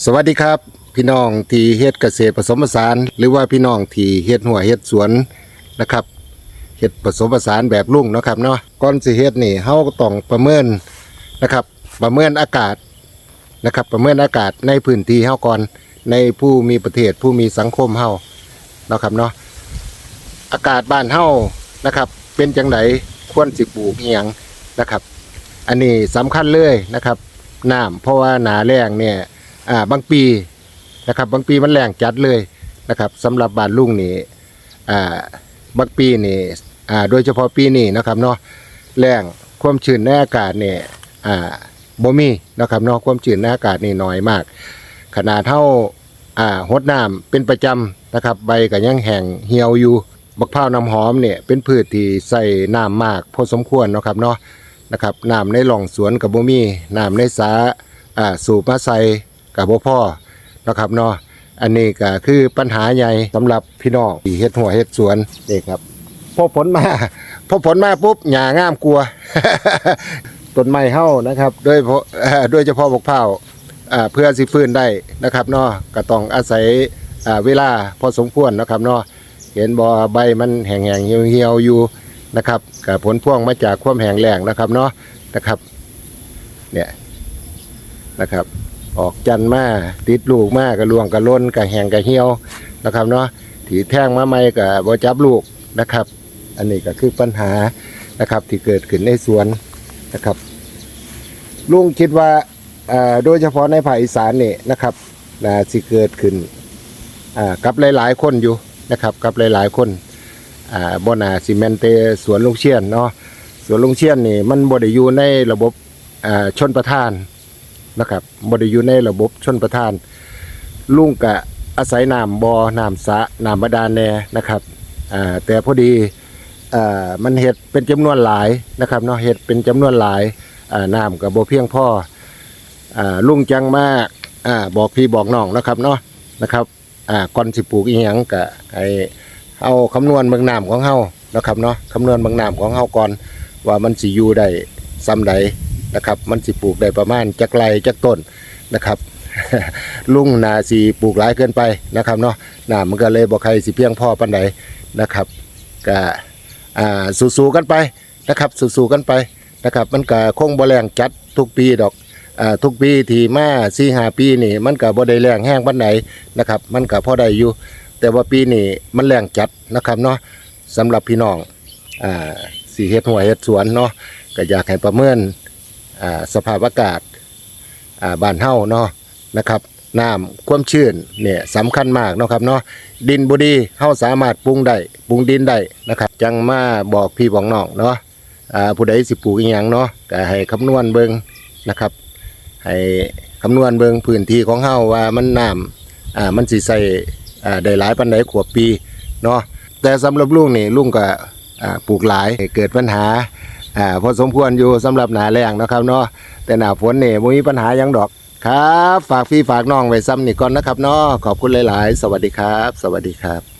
สวัสดีครับ พี่น้องที่เฮ็ดเกษตรผสมผสาน หรือว่าพี่น้องที่เฮ็ดหัวเฮ็ดสวนนะครับเฮ็ดผสมผสานแบบลุ่งเนาะครับเนาะก่อนสิเฮ็ดนี่เฮาต้องประเมินนะครับประเมินอากาศนะครับประเมินอากาศในพื้นที่เฮาก่อนในผู้มีประเทศผู้มีสังคมเฮาเนาะครับเนาะอากาศบ้านเฮานะครับ เป็นจังไดควรสิปลูกอียงนะครับ อันนี้สำคัญเลยนะครับน้ำเพราะว่าหนาแรงเนี่ย อ่าบางปีนะครับ บางปีมันแรงจัดเลยนะครับสำหรับบานลุงนี่อ่าบางปีนี่อ่าโดยเฉพาะปีนี้นะครับเนาะแรงความชื้นในอากาศเนี่ยอ่าบ่มีนะครับเนาะความชื้นในอากาศนี่น้อยมาก ขนาดเท่าอ่าหดน้ำเป็นประจำนะครับ ใบก็ยังแห้งเหี่ยวอยู่บักพร้าวน้ำหอมเนี่ยเป็นพืชที่ใส่น้ำมากพอสมควรนะครับเนาะนะครับน้ำในหล่องสวนกับบ่มีน้ำในสาอ่าสูบมาใส่ กับบ่พ่อนะครับเนาะอันนี้ก็คือปัญหาใหญ่สำหรับพี่น้องที่เฮ็ดหัวเฮ็ดสวนนี่ครับพอผลมาพอผลมาปุ๊บหญ้างามกลัวต้นไม้เฮานะครับโดยเฉพาะเอ่อโดยเฉพาะบกเผ่าเพื่อสิฟื้นได้นะครับเนาะก็ต้องอาศัยเวลาพอสมควรนะครับเนาะเห็นบ่อใบมันแห้งๆเหี่ยวๆอยู่นะครับกับผลพ่วงมาจากความแห้งแล้งนะครับเนาะนะครับเนี่ยนะครับ ออกจันมาติดลูกมากระลวงกระล้นกระแหงกระเหี่ยวนะครับเนาะถีแท่งมาใหม่กับบจับลูกนะครับ อันนี้ก็คือปัญหานะครับ ที่เกิดขึ้นในสวนนะครับ ลุงคิดว่าโดยเฉพาะในภาคอีสานนี่นะครับนะสิเกิดขึ้นกับหลาย ๆ คนอยู่นะครับกับหลาย ๆ คนบนาซีเมนเตสวนลุงเชียนเนาะสวนลุงเชียนนี่มันบดอยู่ในระบบชนประทาน นะครับบ่ได้อยู่ในระบบชนประทาน ลุงกะอาศัยน้ำบ่อน้ำสะน้ำบาดาลแน่นะครับอ่าแต่พอดีอ่มันเฮ็ดเป็นจำนวนหลายนะครับเนาะเฮ็ดเป็นจำนวนหลายอ่าน้ำก็บ่เพียงพออ่าลุงจังมาอ่าบอกพี่บอกน้องนะครับเนาะนะครับอ่าก่อนสิปลูกอีหยังก็ให้เอาคำนวณเบางน้ำของเฮานะครับเนาะคำนวณเบางน้ำของเฮาก่อนว่ามันสิอยู่ได้ซ้ำใด นะครับ มันสิปลูกได้ประมาณจักไรจักต้นนะครับ ลุงนาสีปลูกหลายเกินไปนะครับเนาะน้ำมันก็เลยบ่ใครสิเพียงพอปานใดนะครับก็อ่าสู้ๆกันไปนะครับสู้ๆกันไปนะครับ มันก็คงบ่แรงจัดทุกปีดอกอ่าทุกปีที่มา4 5ปีนี่มันก็บ่ได้แรงแห้งปานใดนะครับ มันก็พอได้อยู่ แต่ว่าปีนี้มันแรงจัดนะครับเนาะสำหรับพี่น้องอ่าสีเฮ็ดหัวเฮ็ดสวนเนาะก็อยากให้ประเมินอ่า สภาพอากาศาบ้านเฮาเนาะนะครับน้ำความชื้นเนี่ยสำคัญมากเนาะครับเนาะดินบุดีเฮาสามารถปรุงได้ปรุงดินได้นะครับ จังมาบอกพี่บอกน้องเนาะผู้ใดสิปลูกอีหยังเนาะก็ให้คำนวณเบิงนะครับให้คำนวณเบิงพื้นที่ของเฮาว่ามันน้ำอ่ามันสิใส่อ่าได้หลายปันไดขวบปีเนาะแต่สำหรับลุงนี่ลุงก็ปลูกหลายเกิดปัญหา อ่าพอสมควรอยู่สำหรับหนาแรงนะครับเนาะแต่หนาฝนเนี่ยไม่มีปัญหายังดอกครับ ฝากพี่ฝากน้องไว้ซ้ำนี่ก่อนนะครับเนาะขอบคุณหลาย ๆ สวัสดีครับ สวัสดีครับ